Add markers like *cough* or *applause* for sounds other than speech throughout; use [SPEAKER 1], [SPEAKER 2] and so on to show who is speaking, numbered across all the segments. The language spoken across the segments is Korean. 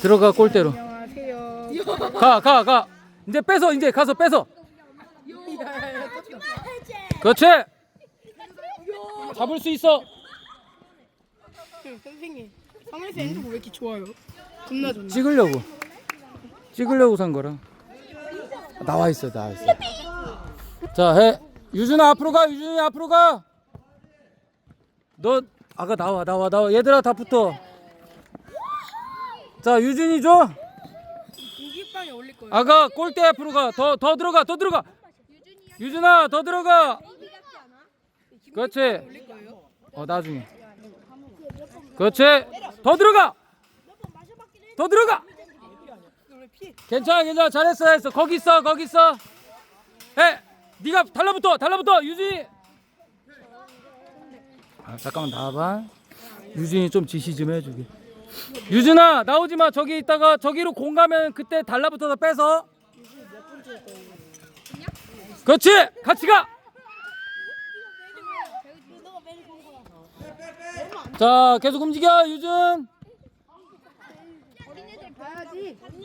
[SPEAKER 1] 들어가 골대로. 가, 가, 가. 이제 뺏어, 이제 가서 뺏어. 그렇지. 잡을 수 있어.
[SPEAKER 2] 선생님, 상에서 핸드폰 왜 이렇게 좋아요? 겁나 좋네.
[SPEAKER 1] 찍으려고. 찍으려고 산 거라. 나와 있어, 나와 있어. 자, 해. 유준아 앞으로 가. 유준이 앞으로 가. 너 아가 나와, 나와, 나와. 얘들아 다 붙어. 자, 유준이 줘.
[SPEAKER 2] 공기방에 올릴 거예요.
[SPEAKER 1] 아가 골대 앞으로 가. 더 더 들어가. 더 들어가. 유준아 더 들어가. 그렇지.
[SPEAKER 2] 올릴 거예요.
[SPEAKER 1] 어 나중에. 그렇지. 더 들어가. 더 들어가. 괜찮아 괜찮아 잘했어 잘했어 거기 있어 거기 있어. 해. 네가 달라붙어 달라붙어 유진이. 아 잠깐만 나와봐. 유진이 좀 지시 좀 해주게. 유진아 나오지 마 저기 있다가 저기로 공 가면 그때 달라붙어서 빼서. 그렇지 같이 가. 자 계속 움직여 유준.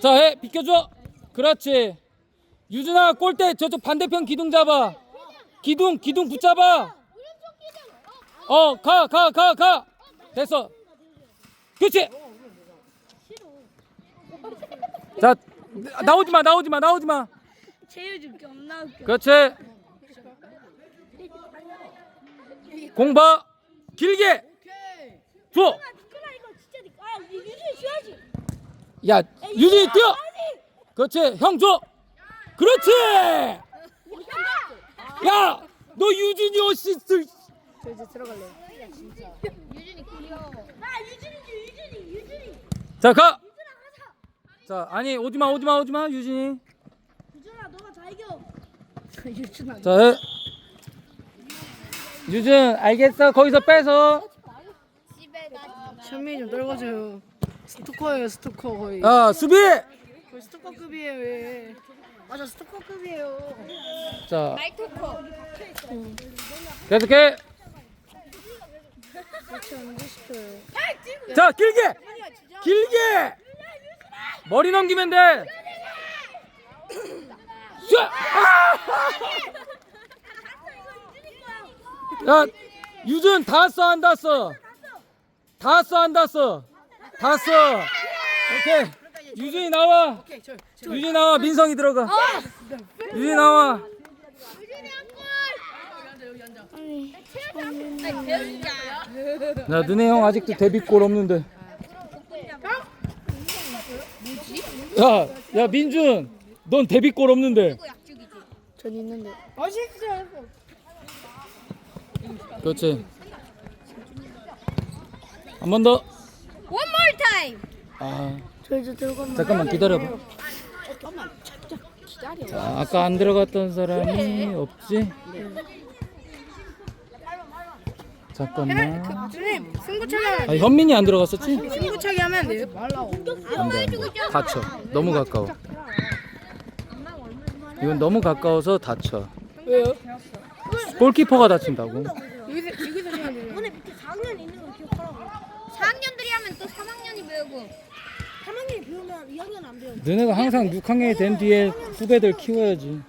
[SPEAKER 1] 자, 해 비켜줘. 그렇지. 유준아 골대 저쪽 반대편 기둥 잡아. 기둥 기둥 붙잡아. 어, 가, 가, 가, 가. 됐어. 그렇지. 자, 나오지 마, 나오지 마, 나오지 마.
[SPEAKER 3] 제일 겁나 웃겨.
[SPEAKER 1] 그렇지. 공 봐. 길게 줘.
[SPEAKER 3] 그나 이거 진짜 니- 아 유준 줘야지.
[SPEAKER 1] 야, 유준이 뛰어. 그렇지. 형 줘. 그렇지. 야, 너 유준이 어시스트.
[SPEAKER 2] 저 이제 들어갈래요.
[SPEAKER 3] 유준이 귀여워. 나 유준이.
[SPEAKER 1] 자, 가. 자, 아니 오지 마, 오지 마, 오지 마, 유진이.
[SPEAKER 3] 유준아 너가 다 이겨. *laughs*
[SPEAKER 2] 유준아.
[SPEAKER 1] 자, 해. 유준, 알겠어. 거기서 빼서.
[SPEAKER 3] 집에 가.
[SPEAKER 2] 현민이 좀 떨궈줘요. 스토커예요, 스토커 거의.
[SPEAKER 1] 아, 수비.
[SPEAKER 2] 거의 스토커급이에요, 왜? 맞아, 스토커급이에요.
[SPEAKER 1] 자,
[SPEAKER 3] 말토커.
[SPEAKER 1] 계속해.
[SPEAKER 2] 같이 앉고 싶어요.
[SPEAKER 1] 자, 길게. 길게. 머리 넘기면 돼. 쏴! 아! 야, 유준 다 써, 안 다 써? 다 써, 안 다 써? 다 써. 오케이. 유준이 나와. 유준이 나와. 민성이 들어가. 유준이 나와. 야, 너네 형 아직도 데뷔골 없는데. 야, 야 민준, 넌 데뷔골 없는데.
[SPEAKER 2] 전 있는데.
[SPEAKER 1] 그렇지. 한 번 더.
[SPEAKER 3] One more time.
[SPEAKER 1] 아,
[SPEAKER 2] 저 이제 들어가면.
[SPEAKER 1] 잠깐만 기다려봐. 자, 아까 안 들어갔던 사람이 없지? 잠깐만.
[SPEAKER 2] 선생님, 승부차기 하면
[SPEAKER 1] 아, 현민이 안 들어갔었지?
[SPEAKER 2] 승부차기 하면 안 돼요?
[SPEAKER 1] 안 돼, 안 돼. 다쳐. 너무 가까워. 이건 너무 가까워서 다쳐.
[SPEAKER 2] 왜요?
[SPEAKER 1] 골키퍼가 다친다고.
[SPEAKER 2] 여기서, 여기서 하면 돼요.
[SPEAKER 3] 오늘 밑에 4학년 있는 거 기억하라고. 4학년들이 하면 또 3학년이 배우고. 3학년이 배우면 2학년 안 배워.
[SPEAKER 1] 너네가 항상 6학년이 된 뒤에 후배들 키워야지.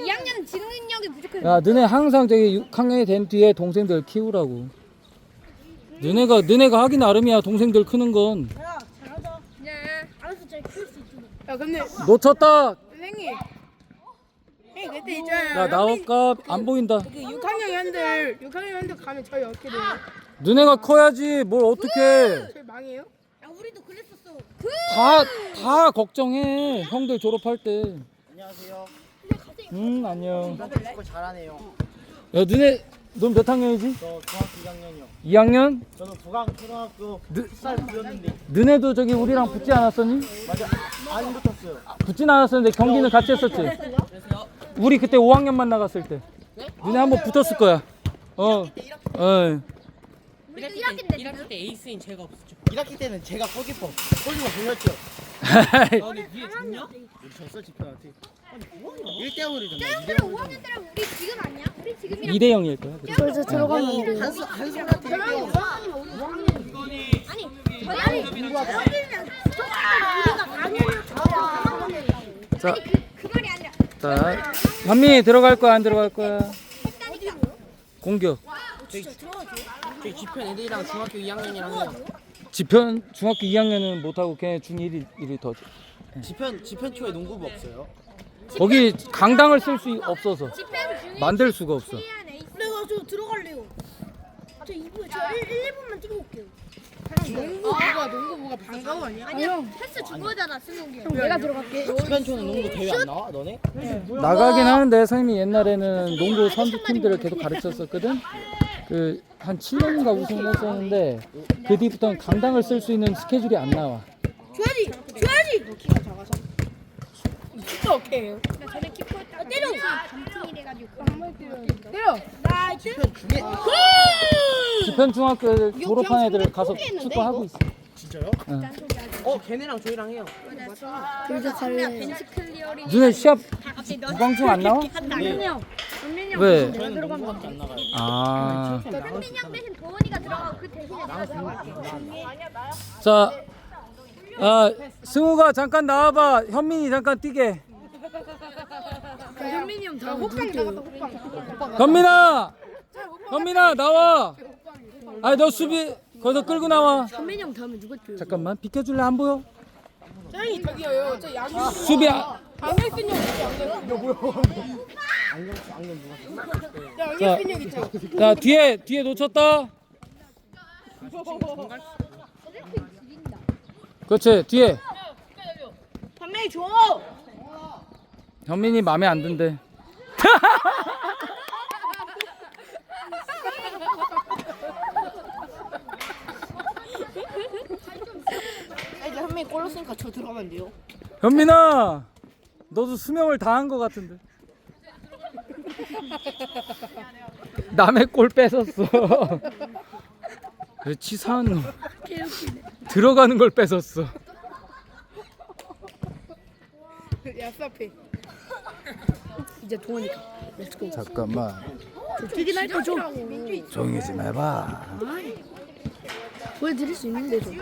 [SPEAKER 3] 2학년은 지능 능력이 부족해.
[SPEAKER 1] 야, 너네 항상 저기 6학년이 된 뒤에 동생들 키우라고. 너네가 너네가 하기 나름이야 동생들 크는 건.
[SPEAKER 3] 네. 알아서 잘 키울 수 있지.
[SPEAKER 2] 야, 근데
[SPEAKER 1] 놓쳤다.
[SPEAKER 2] 선생님. 선생님, 그때 있잖아요.
[SPEAKER 1] 야 나올까 안 보인다.
[SPEAKER 2] 그 6학년 현들, 6학년 현들 가면 저희 어떻게 돼요?
[SPEAKER 1] 너네가 커야지 뭘 어떻게
[SPEAKER 2] 저희 망해요?
[SPEAKER 3] 야 우리도 그랬었어.
[SPEAKER 1] 다 다 걱정해 형들 졸업할 때.
[SPEAKER 4] 안녕하세요.
[SPEAKER 1] 응 안녕.
[SPEAKER 4] 축구 잘하네요.
[SPEAKER 1] 야 너네 넌 몇 학년이지?
[SPEAKER 4] 저 중학교 2학년이요.
[SPEAKER 1] 2학년?
[SPEAKER 4] 저는 부강 초등학교
[SPEAKER 1] 느-
[SPEAKER 4] 풋살 부였는데
[SPEAKER 1] 너네도 저기 우리랑 붙지 않았었니?
[SPEAKER 4] 맞아 안 붙었어요.
[SPEAKER 1] 붙진 않았었는데 경기는 같이 했었지. 우리 그때 5학년 만 나갔을 때. 너네 한번 붙었을 거야. 어. 어.
[SPEAKER 3] 우리도 1학년 때.
[SPEAKER 5] 1학기 때 에이스인 제가 없었죠.
[SPEAKER 4] 1학기 때는 제가 골키퍼 골키퍼 돌렸죠.
[SPEAKER 5] 너네 위에?
[SPEAKER 4] 우리 졌어 집회한테. 1대
[SPEAKER 3] 0이랄 뭐 거야. 우리 지금 아니야? 우리 지금이
[SPEAKER 1] 2대 0일 거야.
[SPEAKER 2] 이제 들어가면
[SPEAKER 3] 아니 저희 누가 자,
[SPEAKER 1] 자, 현민이 들어갈 거야 안 들어갈 거야? 공격.
[SPEAKER 5] 저희 집편 애들이랑 중학교 2학년이랑
[SPEAKER 1] 지편 중학교 2학년은 못 하고 걔 중1이더
[SPEAKER 4] 지편 지편 초에 농구부 없어요.
[SPEAKER 1] 거기 강당을 쓸 수 없어서 만들 수가 없어.
[SPEAKER 6] 내가 저 들어갈래요. 저 2부 저 1, 1, 2분만 뛰고 올게요.
[SPEAKER 2] 농구부가 농구부가 방과후 아니야?
[SPEAKER 3] 아니야 패스 준 거잖아 승욱이
[SPEAKER 2] 내가 들어갈게.
[SPEAKER 4] 지편 초는 농구 대회 안 나와 너네?
[SPEAKER 1] 나가긴 하는데 선생님이 옛날에는 농구 선수 팀들을 계속 가르쳤었거든. 그 한 7년인가 우승을 했었는데 그 뒤부터는 강당을 쓸 수 있는 스케줄이 안 나와.
[SPEAKER 6] 줘야지. 줘야지.
[SPEAKER 2] 진 짜 오케이.
[SPEAKER 3] 저는 키퍼였다가 때려 감팅이 돼가지고
[SPEAKER 2] 때려.
[SPEAKER 4] 지편 중에
[SPEAKER 1] 지편 중학교 졸업한 애들 가서 축구 하고 있어.
[SPEAKER 4] 진짜요?
[SPEAKER 5] 어 걔네랑 저희랑 해요.
[SPEAKER 3] 그래서 갈래 벤치 클리어링
[SPEAKER 1] 너네 시합 무광중 안 나와?
[SPEAKER 3] 현민이 형 현민이 형
[SPEAKER 1] 왜?
[SPEAKER 4] 저희는 농구밖에 안 나가요.
[SPEAKER 1] 아.
[SPEAKER 3] 현민이 형 대신 도원이가 들어가고 그 대신에 내가 들어갈게
[SPEAKER 1] 자, 아 승우가 잠깐 나와봐. 현민이 잠깐 뛰게.
[SPEAKER 2] 현민이 형 다음 호빵 나갔다 호빵.
[SPEAKER 1] 현민아, 현민아 나와. 아니 너 수비 거기서 끌고 나와.
[SPEAKER 2] 현민이 형 다음에 누가 뛰어?
[SPEAKER 1] 잠깐만 비켜줄래 안 보여?
[SPEAKER 2] 짱이 저기요. 저 양현
[SPEAKER 1] 수비 아,
[SPEAKER 2] 안경쓴 형 안경. 야
[SPEAKER 1] 자,
[SPEAKER 2] 안경쓴 형 있죠.
[SPEAKER 1] 자 뒤에 뒤에 놓쳤다. 그렇지 뒤에
[SPEAKER 6] 반면이 줘.
[SPEAKER 1] 현민이 마음에 안 든대.
[SPEAKER 2] 이제 골 넣었으니까 저 들어가면 안 돼요.
[SPEAKER 1] 현민아, 너도 수명을 다한 것 같은데. 남의 골 뺏었어. 왜 치사한 놈. 들어가는 걸 뺏었어.
[SPEAKER 2] 야 스탑해. 이제 동원이가. 렛츠고.
[SPEAKER 1] 잠깐만.
[SPEAKER 2] 뛰긴 할 거죠.
[SPEAKER 1] 조용히 좀 해봐.
[SPEAKER 2] 보여드릴 수 있는데 저.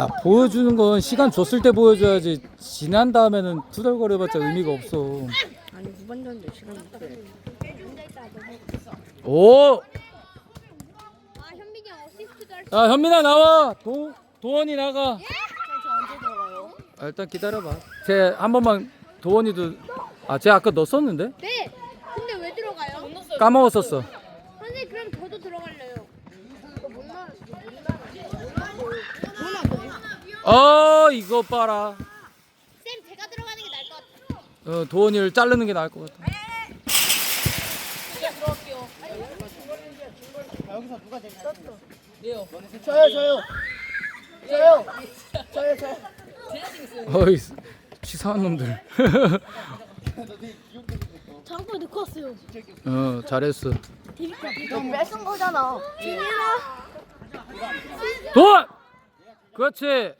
[SPEAKER 1] 야, 보여주는 건 시간 줬을 때 보여줘야지. 지난 다음에는 투덜거려봤자 의미가 없어.
[SPEAKER 2] 아니 후반전인데 시간 없어요.
[SPEAKER 1] 오!
[SPEAKER 3] 아 현민이 형 어시스트도 할수
[SPEAKER 1] 야, 현민아 나와. 도, 도원이 나가. 아, 일단 기다려봐. 쟤 한 번만 도원이도 아, 쟤 아까 넣었었는데?
[SPEAKER 3] 네 근데 왜 들어가요?
[SPEAKER 1] 까먹었었어.
[SPEAKER 3] 선생님 그럼 저도 들어갈래요
[SPEAKER 1] 어, 이거 봐라.
[SPEAKER 3] 쌤 제가 들어가는 게 나을 것 같아요
[SPEAKER 1] 어, 도원이를 자르는 게 나을 것 같아.
[SPEAKER 4] 아?
[SPEAKER 2] 저요 저요. 저요. 저요 저요.
[SPEAKER 1] 어이, 치사한 놈들.
[SPEAKER 6] 장골 넣고 왔어요.
[SPEAKER 1] 어, 잘했어.
[SPEAKER 6] 뺏은 거잖아.
[SPEAKER 1] 도원! 그렇지.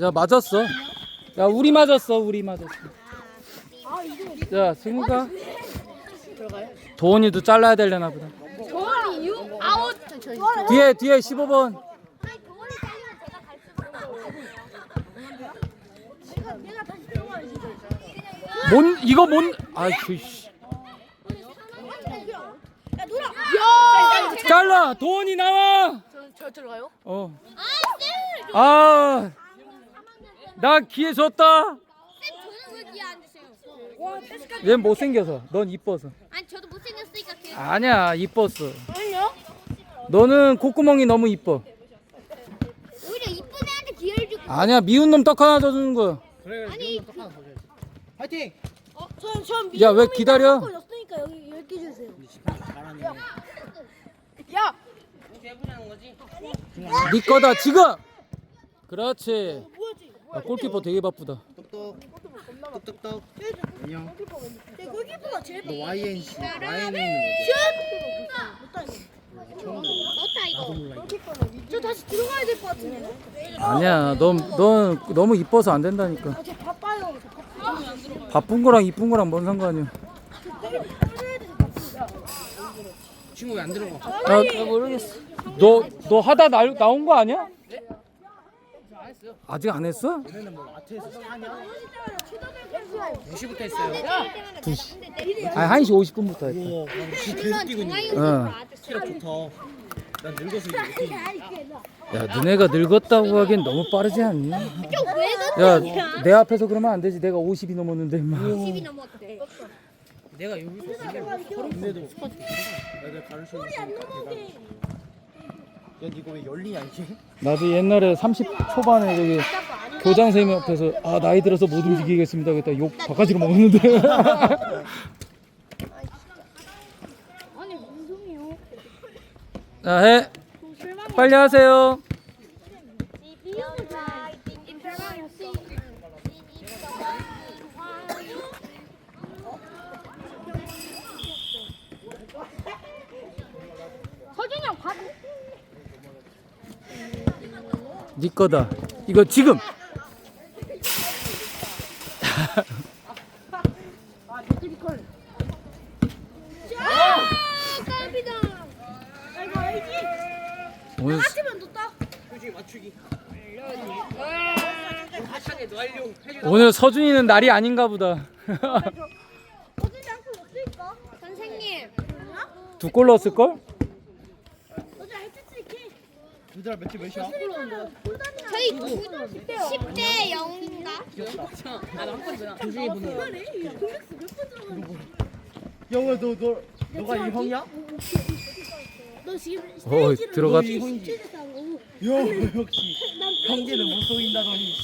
[SPEAKER 1] 야, 맞았어. 야, 우리 맞았어. 우리 맞았어. 자, 승우가 도원이도 잘라야 되려나 보다.
[SPEAKER 3] 도원이 유 아웃
[SPEAKER 1] 뒤에 뒤에 15번.
[SPEAKER 3] 아니 도원이 잘리면 제가 갈 수가
[SPEAKER 6] 내가 내가 다시 들어가야지.
[SPEAKER 1] 뭔 이거 뭔 아이 그 씨. 잘라. 도원이 나와.
[SPEAKER 2] 저, 저 들어가요?
[SPEAKER 1] 어. 아. 나 기회 줬다. 얘 못생겨서. 넌 이뻐서.
[SPEAKER 3] 아니 저도 못생겼으니까 뒤에
[SPEAKER 1] 아니야, 이뻤어. 너는 콧구멍이 너무 이뻐.
[SPEAKER 3] 오히려 이쁜 애한테 기회를 주고
[SPEAKER 1] 아니야, 미운 놈 떡 하나 더 주는 거야.
[SPEAKER 3] 아니,
[SPEAKER 4] 줘야지. 파이팅!
[SPEAKER 6] 저, 저
[SPEAKER 1] 야, 왜 기다려?
[SPEAKER 6] 넣었으니까 여기 10개 주세요.
[SPEAKER 4] 잘하네.
[SPEAKER 2] 야.
[SPEAKER 5] 거지?
[SPEAKER 1] 네 거다 지금. 그렇지. 아, 골키퍼 되게 바쁘다.
[SPEAKER 4] 똑똑. 똑똑똑. 안녕.
[SPEAKER 6] 내 골키퍼가 제일
[SPEAKER 4] 너 YNC. YNN
[SPEAKER 3] 넣다 이거
[SPEAKER 6] 저 다시 들어가야 될 것 같은데.
[SPEAKER 1] 아니야, 넌, 넌 너무 이뻐서 안 된다니까.
[SPEAKER 6] 아. 저
[SPEAKER 1] 바쁜 거랑 이쁜 거랑 뭔 상관이야.
[SPEAKER 5] 친구 왜 안 들어가?
[SPEAKER 1] 야, 모르겠어. 너, 너 하다 나, 나온 거 아니야? 아직 안 했어?
[SPEAKER 4] 얘네는 뭐 마트에서 사냐?
[SPEAKER 5] 2시부터 했어요.
[SPEAKER 1] 2시. 아니 1시 50분부터 했다.
[SPEAKER 4] 우와 난 지금 계속 뛰고 있는
[SPEAKER 1] 어.
[SPEAKER 4] 거야 체력 좋다 난 늙어서 이제 못
[SPEAKER 1] 야 너네가 늙었다고 하기엔 너무 빠르지 않니? 왜야내 앞에서 그러면 안 되지. 내가 50이 넘었는데 임마.
[SPEAKER 3] 50이 넘었대.
[SPEAKER 5] 내가 여기서
[SPEAKER 4] 근데도 애들 가르쳐 주니까 야 이거 왜 열리냐 이게?
[SPEAKER 1] 나도 옛날에 30 초반에 저기 교장 선생님 앞에서 아 나이 들어서 못 움직이겠습니다. 그랬다 욕 바가지로 먹었는데.
[SPEAKER 3] 아니 무슨 소리요?
[SPEAKER 1] 자 해. 빨리 하세요.
[SPEAKER 3] 서준이 형 밥.
[SPEAKER 1] 네 거다. 이거 지금.
[SPEAKER 3] 아, 깜이다.
[SPEAKER 6] 이거 알지?
[SPEAKER 1] 오늘
[SPEAKER 6] 맞추면 뒀다.
[SPEAKER 5] 표지 맞추기. 하차게 완료. 해줘.
[SPEAKER 1] 오늘 서준이는 날이 아닌가 보다.
[SPEAKER 6] 어디 않고 없을까?
[SPEAKER 3] 선생님.
[SPEAKER 1] 두 골 넣었을 걸?
[SPEAKER 6] 어제 할수 있게.
[SPEAKER 4] 얘들아 며칠 몇이야?
[SPEAKER 3] 저희 10대 0인가?
[SPEAKER 5] 나한 번이구나. 조중이 보는 거.
[SPEAKER 4] 영아 너너 너가 이 형이야?
[SPEAKER 6] 너 지금
[SPEAKER 1] 어 들어갔.
[SPEAKER 4] 야 역시 형제는 못 속인다더니